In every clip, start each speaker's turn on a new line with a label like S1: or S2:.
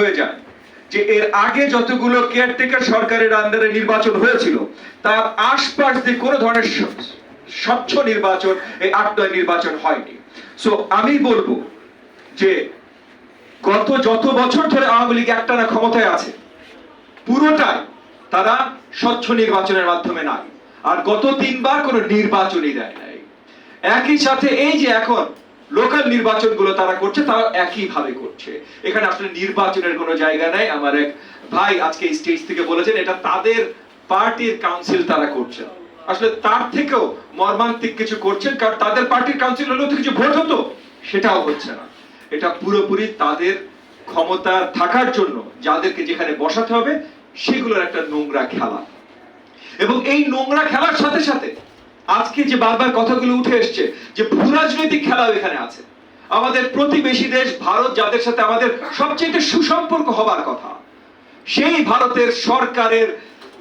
S1: হয়ে যায় যে এর আগে যতগুলো কেয়ারটেকার সরকারের আন্ডারে নির্বাচন হয়েছিল, তার আশপাশ দিয়ে কোনো ধরনের স্বচ্ছ নির্বাচন, এই আট নয় নির্বাচন হয়নি। সো আমি বলব যে গত যত বছর ধরে আওয়ামী লীগ একটানা ক্ষমতায় আছে, পুরোটাই তারা স্বচ্ছ নির্বাচনের মাধ্যমে নাই। আর গত তিনবার কোনো নির্বাচনই দেয় নাই। একই সাথে এই যে এখন লোকাল নির্বাচনগুলো তারা করছে তারা একই ভাবে করছে। এখানে আসলে নির্বাচনের কোনো জায়গা নাই। আমার এক ভাই আজকে স্টেজ থেকে বলেছেন, এটা তাদের পার্টির কাউন্সিল তারা করছে। আসলে তার থেকেও মর্মান্তিক কিছু করছেন, কারণ তাদের পার্টির কাউন্সিল হলেও তো কিছু ভোট হতো, সেটাও হচ্ছে না। এটা পুরোপুরি তাদের ক্ষমতা থাকার জন্য যাদেরকে যেখানে বসাতে হবে, সেগুলোর একটা নোংরা খেলা। এবং এই নোংরা খেলার সাথে সাথে আজকে যে বারবার কথাগুলো উঠে এসছে যে ভূরাজনৈতিক খেলাও এখানে আছে। আমাদের প্রতিবেশী দেশ ভারত, যাদের সাথে আমাদের সবচেয়ে সুসম্পর্ক হবার কথা, সেই ভারতের সরকারের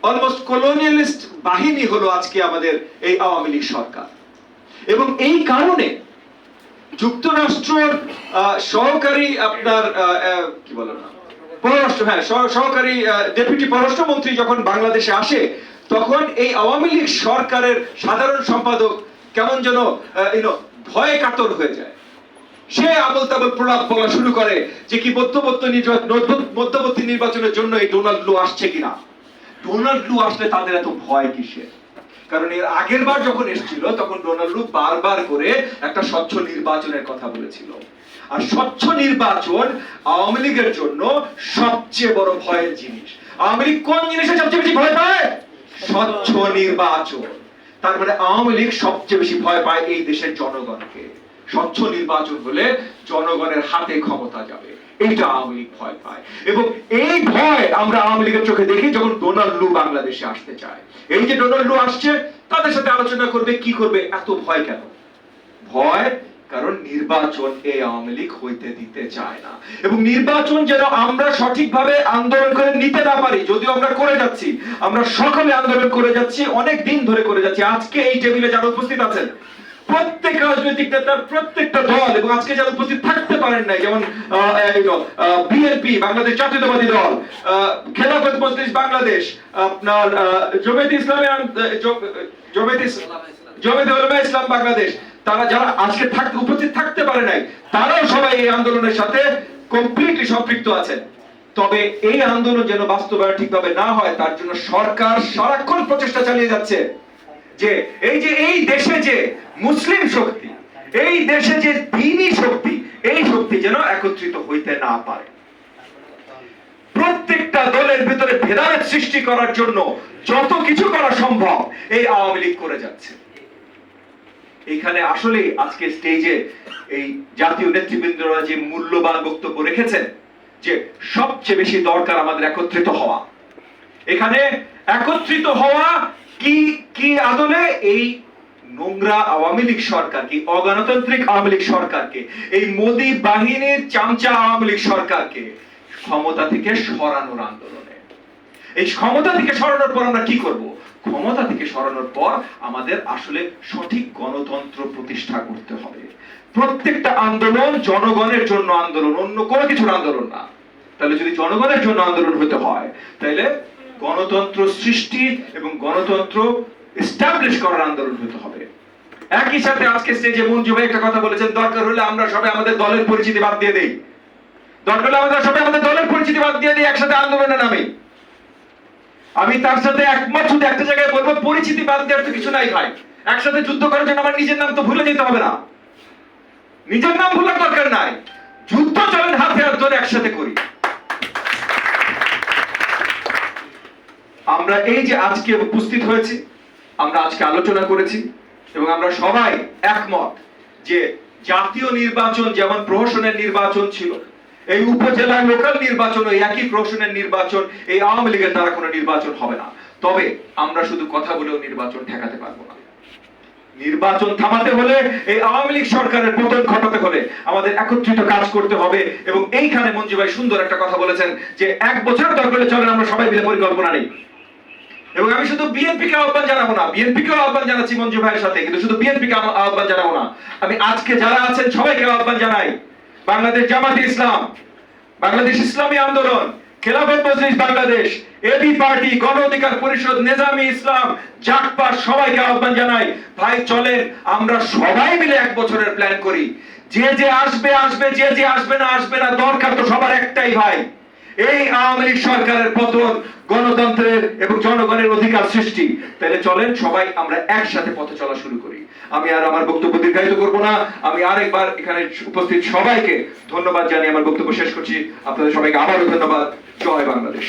S1: অলমোস্ট কলোনিয়ালিস্ট বাহিনী হলো আজকে আমাদের এই আওয়ামী লীগ সরকার। এবং এই কারণে যুক্তরাষ্ট্রের সহকারী আপনার কি বলে না পররাষ্ট্র হ্যাঁ সহকারী ডেপুটি পররাষ্ট্রমন্ত্রী যখন বাংলাদেশে আসে তখন এই আওয়ামী লীগ সরকারের সাধারণ সম্পাদক কেমন যেন ভয়ে কাতর হয়ে যায়। সে আবল তাবল প্রলাপ বলা শুরু করে যে কি মধ্যবর্তী মধ্যবর্তী নির্বাচনের জন্য এই ডোনাল্ড লু আসছে কিনা। ডোনাল্ড লু আসলে তাদের এত ভয় কিসের? কারণ এর আগের বার যখন এসেছিল, তখন ডোনাল্ড লু বারবার করে একটা স্বচ্ছ নির্বাচনের কথা বলেছিল। আর স্বচ্ছ নির্বাচন আওয়ামী লীগের জন্য সবচেয়ে বড় ভয়ের জিনিস। আওয়ামী লীগ কোন জিনিসে সবচেয়ে বেশি ভয় পায়? স্বচ্ছ নির্বাচন। তার মানে আওয়ামী লীগ সবচেয়ে বেশি ভয় পায় এই দেশের জনগণকে। স্বচ্ছ নির্বাচন হলে জনগণের হাতে ক্ষমতা যাবে। এইটা আওয়ামী লীগ ভয় পায়। এবং এই ভয় আমরা আওয়ামী লীগের চোখে দেখি যখন ডোনাল্ড লু বাংলাদেশে আসতে চায়। এই যে ডোনাল্ড লু আসছে, তাদের সাথে আলোচনা করবে, কি করবে, এত ভয় কেন? ভয় কারণ নির্বাচন এই আওয়ামী লীগ হইতে দিতে চায় না। এবং নির্বাচন যেন আমরা সঠিকভাবে আন্দোলন করে নিতে না পারি যদিও আমরা করে যাচ্ছি আমরা সকলে আন্দোলন করে যাচ্ছি অনেক দিন ধরে করে যাচ্ছি। আজকে এই টেবিলে যারা উপস্থিত আছেন প্রত্যেক রাজনৈতিক নেতার প্রত্যেকটা দল এবং আজকে যারা উপস্থিত থাকতে পারেন নাই যেমন বিএনপি বাংলাদেশ জাতীয়তাবাদী দল খেলাফত মজলিস বাংলাদেশ আপনার আহ, জমিয়ত ইসলামী আন- আহ, জ- জমিয়ত ইস- জমিয়ত উলামা ইসলাম বাংলাদেশ তারা যারা আজকে থাকতে উপস্থিত থাকতে পারে নাই, তারাও সবাই এই আন্দোলনের সাথে কমপ্লিটলি সম্পৃক্ত আছেন। তবে এই আন্দোলন যেন বাস্তবায়ন ঠিকভাবে না হয়, তার জন্য সরকার সারাক্ষণ প্রচেষ্টা চালিয়ে যাচ্ছে যে, এই যে, এই দেশে যে মুসলিম শক্তি, এই দেশে যে দিনী শক্তি, এই শক্তি যেন একত্রিত হইতে না পারে। প্রত্যেকটা দলের ভিতরে ভেদাভেদ সৃষ্টি করার জন্য যত কিছু করা সম্ভব, এই আওয়ামী লীগ করে যাচ্ছে। এইখানে আসলে আজকে স্টেজে এই জাতীয় নেতৃবৃন্দরা যে মূল্যবান বক্তব্য রেখেছেন, যে সবচেয়ে বেশি দরকার আমাদের একত্রিত হওয়া। এখানে একত্রিত হওয়া কি কি আদলে? এই নোংরা আওয়ামী লীগ সরকারকে, অগণতান্ত্রিক আওয়ামী লীগ সরকারকে, এই মোদি বাহিনীর চামচা আওয়ামী লীগ সরকারকে ক্ষমতা থেকে সরানোর আন্দোলনে। এই ক্ষমতা থেকে সরানোর পর আমরা কি করব? ক্ষমতা থেকে সরানোর পর আমাদের আসলে সঠিক গণতন্ত্র প্রতিষ্ঠা করতে হবে। প্রত্যেকটা আন্দোলন জনগণের জন্য আন্দোলন, অন্য কোনো কিছুর আন্দোলন না। তাহলে যদি জনগণের জন্য আন্দোলন হতে হয়, তাহলে গণতন্ত্র সৃষ্টি এবং গণতন্ত্র এস্টাবলিশ করার আন্দোলন হতে হবে। একই সাথে আজকে স্টেজে মঞ্জু ভাই একটা কথা বলেছেন, দরকার হলে আমরা সবাই আমাদের দলের পরিচিতি বাদ দিয়ে দেই। দরকার হলে আমরা সবাই আমাদের দলের পরিচিতি বাদ দিয়ে দিই, একসাথে আন্দোলনে নামি। আমি তার সাথে একমত, শুধু একটা জায়গায় বলব, পরিচিতি বাদ দেওয়ার তো কিছু নাই ভাই। একসাথে যুদ্ধ করার জন্য আমার নিজের নাম তো ভুলে যেতে হবে না। নিজের নাম ভুলার দরকার নাই। যুদ্ধ চলেন হাতে হাত ধরে একসাথে করি। আমরা এই যে আজকে উপস্থিত হয়েছি, আমরা আজকে আলোচনা করেছি, এবং আমরা সবাই একমত যে জাতীয় নির্বাচন যেমন প্রহসনের নির্বাচন ছিল এই উপজেলার লোকাল নির্বাচন, ওই একই প্রহসনের নির্বাচন, এই আওয়ামী লীগের দ্বারা কোনো নির্বাচন হবে না। তবে আমরা শুধু কথা বলেও নির্বাচন ঠেকাতে পারব না। নির্বাচন থামাতে হলে এই আওয়ামী লীগ সরকারের পতন ঘটাতে হলে আমাদের একত্রিত কাজ করতে হবে এবং এইখানে মঞ্জু ভাই সুন্দর একটা কথা বলেছেন যে এক বছর দরকার চলেন, আমরা সবাই মিলে পরিকল্পনা নেই। এবং আমি শুধু বিএনপি কে আহ্বান জানাব না বিএনপি কে আহ্বান জানাচ্ছি মঞ্জু ভাইয়ের সাথে, কিন্তু শুধু বিএনপি কে আহ্বান জানাব না। আমি আজকে যারা আছেন সবাইকে আহ্বান জানাই। বাংলাদেশ জামাতে ইসলাম, বাংলাদেশ ইসলামী আন্দোলন, খেলাফত মজলিস বাংলাদেশ এবি পার্টি, গণ অধিকার পরিষদ, নেজামি ইসলাম জাকপা সবাইকে আহ্বান জানাই। ভাই, চলেন, আমরা সবাই মিলে এক বছরের প্ল্যান করি। যে যে আসবে আসবে, যে যে আসবে না আসবে না, দরকার তো সবার একটাই ভাই। এই আওয়ামী লীগ সরকারের পতন গণতন্ত্রের এবং জনগণের অধিকার সৃষ্টি। তাহলে চলেন সবাই আমরা একসাথে পথে চলা শুরু করি। আমি আর আমার বক্তব্য দীর্ঘায়িত করব না। আমি আরেকবার এখানে উপস্থিত সবাইকে ধন্যবাদ জানিয়ে আমার বক্তব্য শেষ করছি। আপনাদের সবাইকে আবারও ধন্যবাদ। জয় বাংলাদেশ।